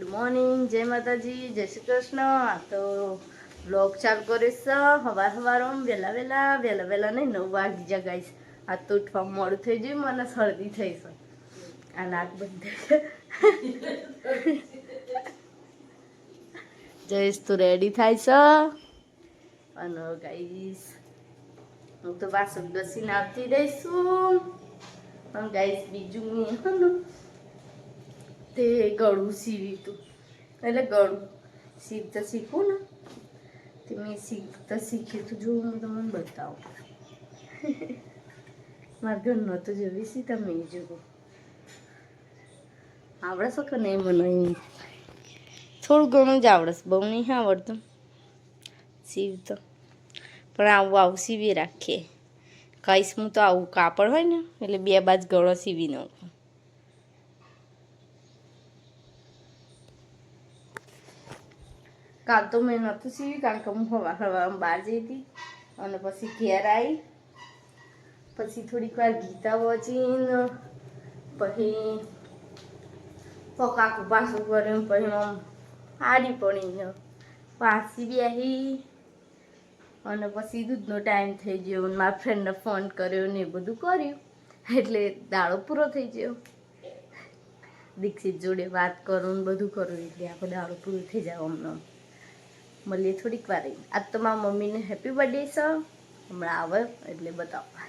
Good morning જય માતાજી જય શ્રી કૃષ્ણ આ તો બ્લોગ ચાલુ કરીશ સવાર સવારમાં વહેલા વહેલા વહેલા વહેલા નહીં, નવ વાગી જગાઈશ આ તો ઉઠવા મોડું થઈ ગયું, મને શરદી થઈ છે. આ નાક બંધ જઈશ તો રેડી થાય છે અને ગાઈસ, હું તો વાસણ ઘસીને આવતી રહીશું. પણ ગાઈશ બીજું હે તે ગળું સીવ્યું તું. એટલે ગળું. સીવતા શીખું ને. તે મેં શીખતા શીખ્યું તું. જો, હું તમને બતાવું. મારા ઘરનો તો જોવી છે તમે જુઓ. આવડે કે નહીં મને થોડું ઘણું જ આવડશે બહુ નહીં આવડતું. સીવતો પણ આવું આવું સીવી રાખીએ. કહીશ હું તો આવું કાપડ હોય ને, એટલે બે બાજ ગળો સીવી નાખું કાલ તો મેં નહોતું સીવી, કારણ કે હું હવા, હવામાં બહાર જઈ હતી. અને પછી ઘેર આવી પછી થોડીક વાર ગીતા વચીને, પછી પકાકું પાછું કર્યું, પછી આમ હારી પડીને પાછી બેહી. અને પછી દૂધનો ટાઈમ થઈ ગયો મારા ફ્રેન્ડને ફોન કર્યો ને એ બધું કર્યું. એટલે દાડો પૂરો થઈ ગયો. દીક્ષિત જોડે વાત કરું ને બધું કરું, એટલે આખો દાડો પૂરો થઈ જાય હમણાં. મળીએ થોડીક વાર આ તો મારા મમ્મીને હેપી બર્થડે છે હમણાં આવે, એટલે બતાવો.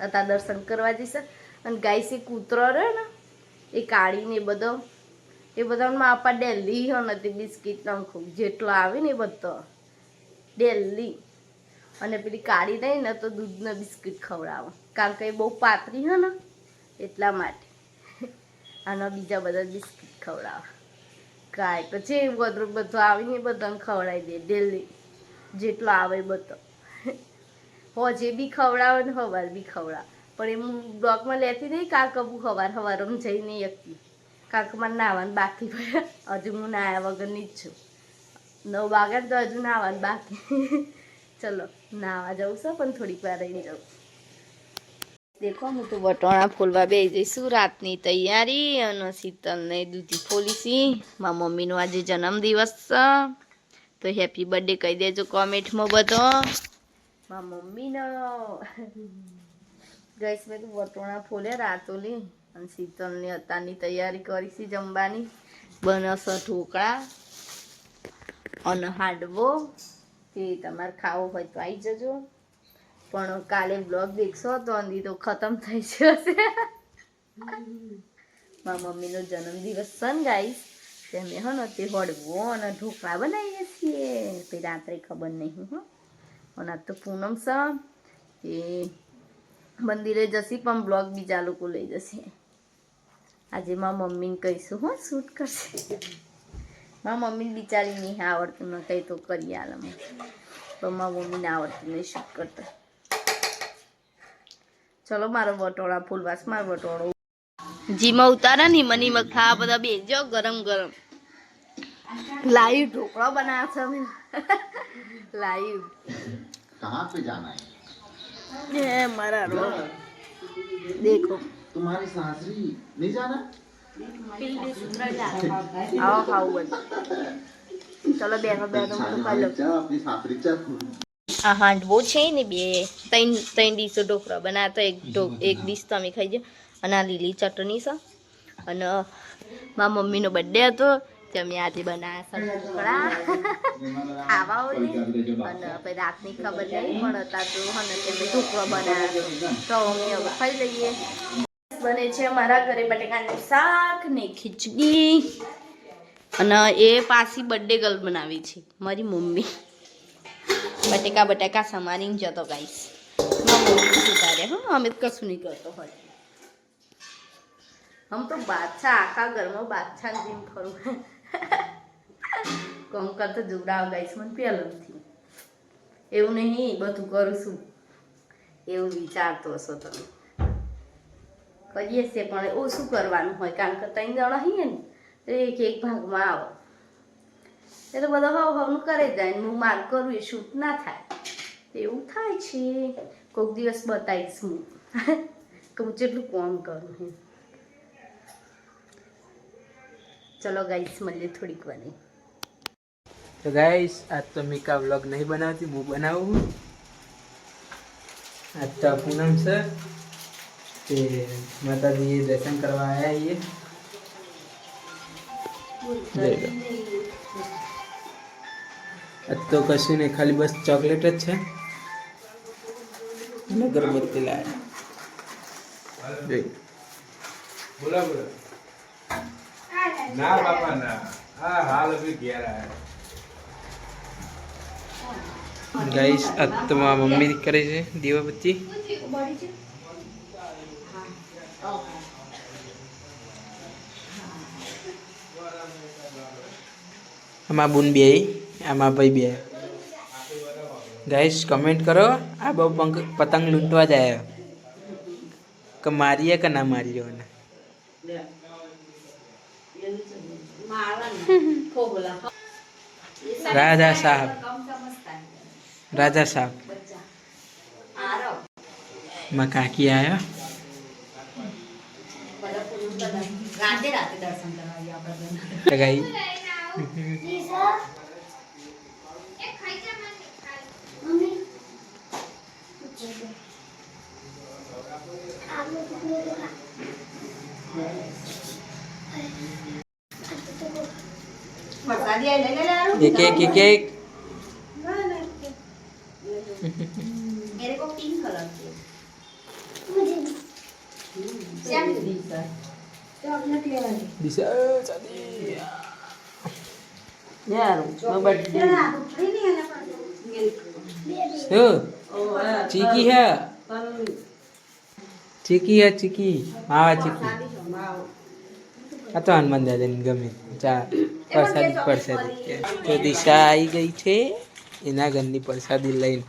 હતા દર્શન કરવા જઈશે. અને ગાઈસ એ કૂતરો રહ્યો ને, એ કાઢીને એ બધો, એ બધામાં આપા ડેલી હો નથી બિસ્કિટ નખું જેટલો આવે ને એ બધો. ડેલી. અને પેલી કાઢી નહીં ને તો દૂધનો બિસ્કિટ ખવડાવો. કારણ કે એ બહુ પાતળી હે ને, એટલા માટે. આના બીજા બધા બિસ્કિટ ખવડાવે. કાંઈ પછી બધું બધું આવીને બધાને ખવડાવી દે ડેલી જેટલો આવે બધો. હોજે બી ખવડાવે ને હવાર બી ખવડાવે. પણ એમ બ્લોકમાં લેતી નહીં, કાંક હવાર હવાર આમ જઈ નહીં એકતી કાંક મને નાવાનું બાકી પડે. હજુ હું નાયા વગરની જ છું. નવ વાગ્યા તો હજુ નાવાનું બાકી. ચલો નાવા જવું છે, પણ થોડીક વાર રહીને જવું દેખો, હું તો વટોણા ફોલવા બે જઈશું. રાતની તૈયારી? અને શીતલને દૂધી ફોલીશી. મારા મમ્મીનો આજે જન્મદિવસ છે. તો હેપી બર્થડે કહી દેજો કોમેન્ટમાં બધો. મારા મમ્મીનો. ગઈશ, મેં તો વટોણા ફોલે રાતોલી અને શીતલની અત્યારની તૈયારી કરીશી જમવાની. બનશે ઢોકળા અને હાંડવો. તે તમારે ખાવો હોય તો આવી જજો. પણ કાલે બ્લોગ દેખશો તો અંધી તો ખતમ થઈ જશે. મારા મમ્મીનો જન્મદિવસ સન ગાઈશ તે મેં હો તે હળવો અને ઢોકળા બનાવીએ છીએ. પછી રાત્રે ખબર નહીં, હો. અને તો પૂનમ છે. એ મંદિરે જશી, પણ બ્લોગ બીજા લોકો લઈ જશે. આજે મારા મમ્મીને કહીશું, હો શૂટ કરશે. મારા મમ્મીને બિચારી નહીં આવડતું, ન કંઈ તો કરી આલમ પણ મારા મમ્મીને આવડતું નહીં શૂટ કરતા. ચલો મારો વટોળા ફૂલવાસ મારો વટોળો જીમાં ઉતારા ને મની માં ખાવા બધા બેજો ગરમ ગરમ લાઈવ ઢોકળા બનાવ્યા છે અમે લાઈવ कहाँ पे जाना है એ મારા રો દેખો तुम्हारी सासरी नहीं जाना આવો ખાવું બધું ચલો બેનો બેનો બધું ખાઈ લો चल अपनी सासरी चल આ હાંડવો છે ને બે ત્રણ ત્રણ ડીશો ઢોકળા તો એક ઢોક એક ડીશ તો અમે ખાઈ જાય અને આ લીલી ચટણી છે. અને મારા મમ્મીનો બર્થડે હતો તે અમે આજે બનાવ્યા ઢોકળા. ખાવા ને અને પછી રાતની ખબર નહીં પણ હતા તો અને તેમને ઢોકળો બનાવ્યો તો અમે હવે ખાઈ લઈએ. બને છે અમારા ઘરે બટેકાનું શાક ને ખીચડી. અને એ પાછી બર્થડે ગર્લ બનાવી છે મારી મમ્મી. બટેકા બટેકા સમારીને જતો ગાઈશ મમ્મી સુધારે અમે તો કશું નહીં કરતો હોય. હમ તો બાદશાહ આખા ઘરમાં બાદશાહ જેમ ફરું. કંકર કરતો જોડાવ ગાઈશ મને પહેલાંથી એવું નહીં, બધું કરું એવું વિચારતો હશો તમે. કરીએ છીએ પણ, ઓછું કરવાનું હોય, કારણ કે ત્રણ જણા હઈએ ને, તો એક એક ભાગમાં આવો. એ તો બધો હવ હવનું કરે જાય ને હું માર કરું એ શૂટ ના થાય. એવું થાય છે. કોઈક દિવસ બતાવીશ હું. કે હું જેટલું કોમ કરું હું. ચલો ગાઈસ મળીએ થોડીક વાની તો ગાઈસ આજ તો મીકા વ્લોગ નહીં બનાવતી હું બનાવું આજ તો પૂનમ છે તે માતાજીએ દર્શન કરવા આવ્યા છીએ. આજ તો કશું નહીં ખાલી બસ ચોકલેટ જ છે. અને અગરબત્તી લાવ્યા જોઈ લો. બોલા બોલા ના બાપા ના. હા હાલ અભી ઘેર આયા ગાઈસ આજ તો મારા મમ્મી કરે છે દીવાબત્તી આમાં બુન બે આમાં ભાઈ બે. ગાઈસ કમેન્ટ કરો. આ બહુ પંખ- પતંગ લૂંટવા જાય કે મારીએ કે ના મારીએ એને રાજા સાહેબ. રાજા સાહેબ. માં કાકી આયા તો ગાઈ એક એક એક એક દિશા ચાલી શું ચીકી હે ચીકી હે ચીકી માવા ચીકી આ તો હનુમાન દાદાની ગમે ચા પ્રસાદી પ્રસાદી તો દિશા આવી ગઈ છે એના ઘરની પ્રસાદી લઈને.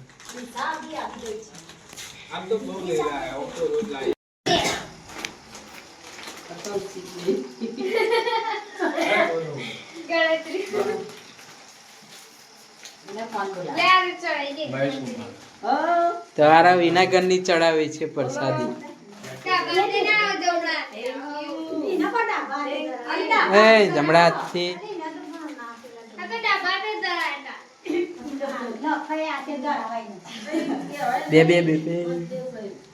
તારા વિના ઘરની ચડાવે છે પ્રસાદી. એ જમણા હાથથી બે બે બે બે.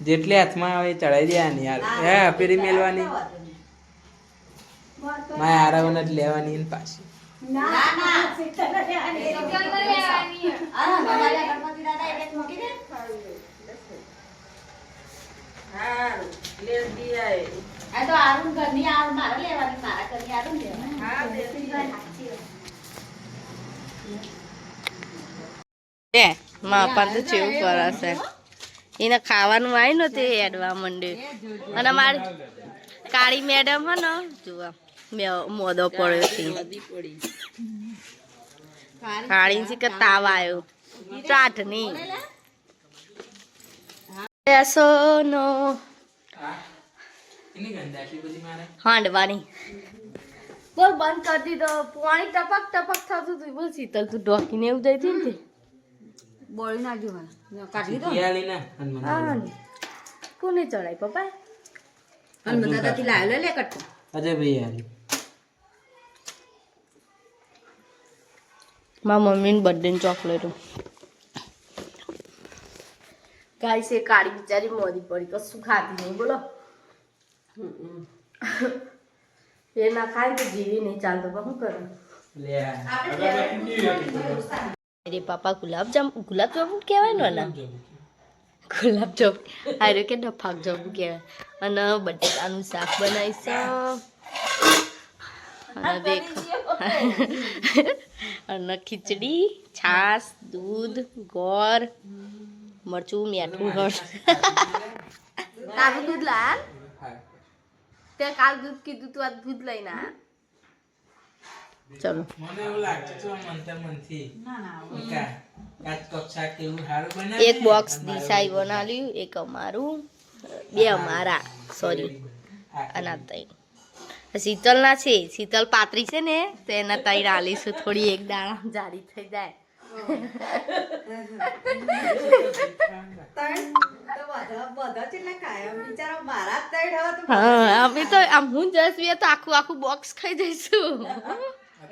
જેટલી હાથમાં આવે એ ચડાવી દેવાની યાર હે પેલી મેલવાની મારે આરાવન જ લેવાની ને પાછી. એ માપા તો ચેવું કરાશે એને ખાવાનું આવ્યું ને એડવા માંડ્યું. અને મારી કાળી મેડમ હે ને, જુઓ, મેં મોદો પડ્યો છે. કાળી છે કે તાવ આવ્યો. ચાટની મારે હાંડવાની. બોલ બંધ કરી દીધો. પાણી ટપક ટપક થતું હતું. બોલ શીતલ, તું ઢોકીને એવું જઈ હતી તે શિયાળી મને. કાઢી હા કોને ચડાય પપ્પા અજય ભાઈ આલી. મારા મમ્મીને બર્થડેની ચોકલેટો. ગાઈસ એ કાળી બિચારી મોદી પડી કશું ખાતી નહીં બોલો. એ ના ખાય તો જીવી નહીં ચાલતો પણ શું કરું? લે. અરે પાપા ગુલાબ જામ ગુલાબ જામુન કહેવાય ને ના ગુલાબ જામુન હારે કે ડફાક જાંબુ કહેવાય અને બટેટાનું શાક બનાવીશ અને દેખ અને ખીચડી છાશ દૂધ ગોળ મરચું મીઠું હળ તારું દૂધ લા તે કાલ દૂધ કીધું તું આજ દૂધ લઈને આ ચલો. મને એવું લાગતું હતું અંતર મનથી એક બોક્સ દિશાઈ બનાવ્યું એક અમારું બે અમારા. સોરી આના તઈ. શીતલના છે. શીતલ પાતરી છે ને તો એના તઈ આલીશું. થોડી એક દાણા જાડી થઈ જાય. હા અમે તો આમ હું જસવીએ તો આખું આખું બોક્સ ખાઈ જઈશું.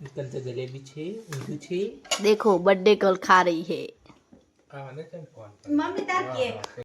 निकल तो जलेबी छे ऊंधू छे देखो बर्थडे गर्ल खा रही है हां ने फोन मम्मी तार के